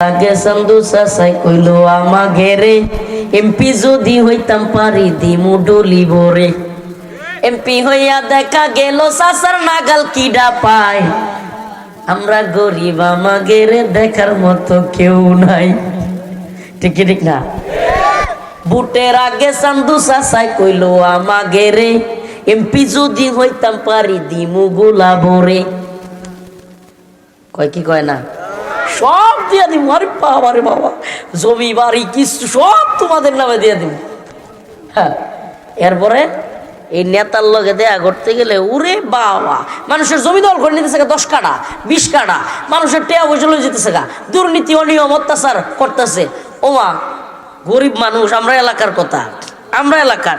আগে সন্দু সাসাই কইলো আমা ঘেরে এমপি যদি হইতাম পারি দিমু ডলিব রে। এমপি হইয়া দেখা গেল, সাসার নাগাল কিডা পায়? আমরা গরিব আমা ঘেরে দেখার মতো কেউ নাই। ঠিক ঠিক না? বুটের আগে সন্দু সাসাই কইলো আমা ঘেরে এমপি যদি হইতাম পারি দিমু গোলাব রে। কয় কি কয় না? সব দিয়ে দিব। আরে বাবা রে বাবা। জমি, বাড়ি কিছু সব তোমাদের নামে দিয়ে দিব। হ্যাঁ এরপরে এই নেতার লগে দেয়া করতে গেলে উরে বাবা। মানুষের জমি দল করে নিতেছে দশ কাটা বিশ কাটা মানুষের টেয়া পয়সা যেতেছে গা। দুর্নীতি, অনিয়ম, অত্যাচার করতেছে। ও ওমা, গরিব মানুষ, আমরা এলাকার কথা। আমরা এলাকার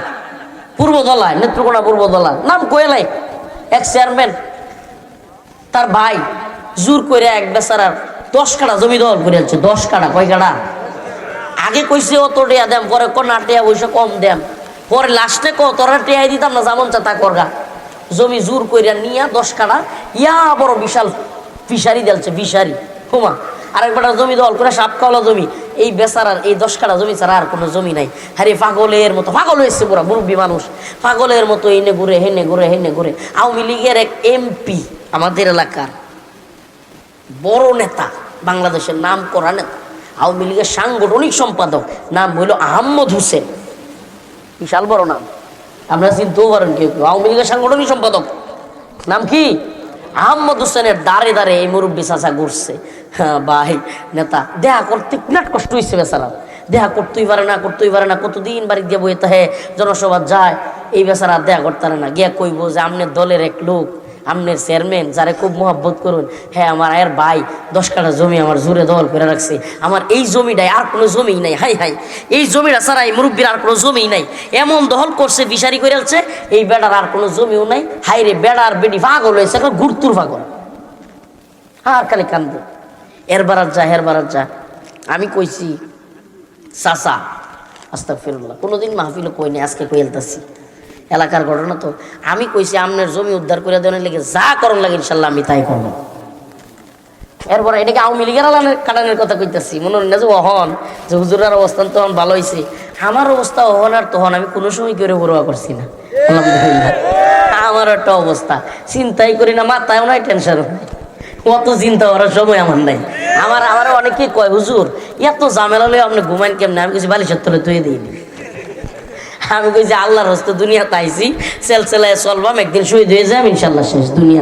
পূর্ব দলায় নেত্রকোনা পূর্ব দলা নাম কোয়েলাই এক চেয়ারম্যান তার ভাই, জোর করে এক বেচারার দশ কাটা জমি দখল করে আছে দশ কাটা কয় কাটা আগে কইছে অত টেয়া দেম, পরে ক না টেয়া পয়সা কম দেম। পরে লাস্টে ক তোরা দিতাম না, যেমন চা তা করগা। জমি জোর কইরা নিয়া দশ কাটা ইয়া বড় বিশাল ফিশারি দেলছে ফিশারি। হুমা আরেকবার জমি দল করে, সাপ কাওলা জমি। এই বেচারার, এই দশ কাটা জমি ছাড়া আর কোনো জমি নাই। আরে, পাগলের মতো, পাগল হয়েছে পুরা মুরব্বী মানুষ। পাগলের মতো, এনে ঘুরে, হেনে ঘুরে হেনে ঘুরে। আওয়ামী লীগের এক এমপি আমাদের এলাকার বড় নেতা, বাংলাদেশের নাম করা নেতা আওয়ামী লীগের সাংগঠনিক সম্পাদক, নাম হইল আহম্মদ হোসেন। বিশাল বড় নাম। আপনারা চিনতেও পারেন কেউ কেউ। আওয়ামী লীগের সাংগঠনিক সম্পাদক। নাম কি? আহম্মদ হোসেনের দাঁড়ে দাঁড়ে এই মুরব্বী চাচা ঘুরছে। হ্যাঁ ভাই, নেতা। দেহা করতে বিরাট কষ্ট হয়েছে বেচারা। দেহা করতেই পারে না, করতেই পারে না। কতদিন বাড়ি দিয়ে বইতে হে জনসভা যায়। এই বেচারা দেখা করতে না। গিয়া কইব যে আমনের দলের এক লোক আমনের চেয়ারম্যান যারা খুব মহব্বত করুন হ্যাঁ আমার আয়ের ভাই দশ কাঠা জমি আমার জোরে দল করে রাখছে। আমার এই জমিটায় আর কোনো জমি নাই, হাই হাই। এই জমিটা ছাড়া এই মুরব্বীর আর কোনো জমি নাই। এমন দহল করছে, বিচারি করে আছে এই বেড়ার আর কোনো জমিও নাই। হাই রে বেড়ার বেডি পাগল হয়েছে একটা গুরতুর পাগল। আর খালি কান্দ। এর বারাত যা, হের বারাত যা। আমি কইছি, চাচা আস্তাক ফিরুল্লাহ কোনোদিন মাহফিলে কই নাই আজকে কই এলতাছি এলাকার ঘটনা তো। আমি কইছি, আমনের জমি উদ্ধার করে দেওয়ার লেগে যা করণ লাগে ইনশাল্লাহ আমি তাই করব। এরপরে এটাকে আওয়ামী লীগের আলানের কাটানের কথা কইতেছি। মনে হয় না যে অহন যে হুজুরের অবস্থান তখন ভালো হয়েছে আমার অবস্থা অহন আর তখন আমি কোনো সময় করে পড়ুয়া করছি না। আমার একটা অবস্থা। চিন্তাই করি না, মাথায়ও নাই, টেনশনও নাই। অত চিন্তা করার সময় আমার নাই। আমার আমার অনেকে কয়, হুজুর, এত ঝামেলা হলে আপনি ঘুমাইন কেমনে? আমি কিছু বালিশের তলে তুই দিইনি আমি কই যে আল্লাহর হস্তে দুনিয়া তাইছি সেলসেলায় চলবাম, একদিন শহীদ হয়ে যাম, ইনশাল্লাহ শেষ দুনিয়া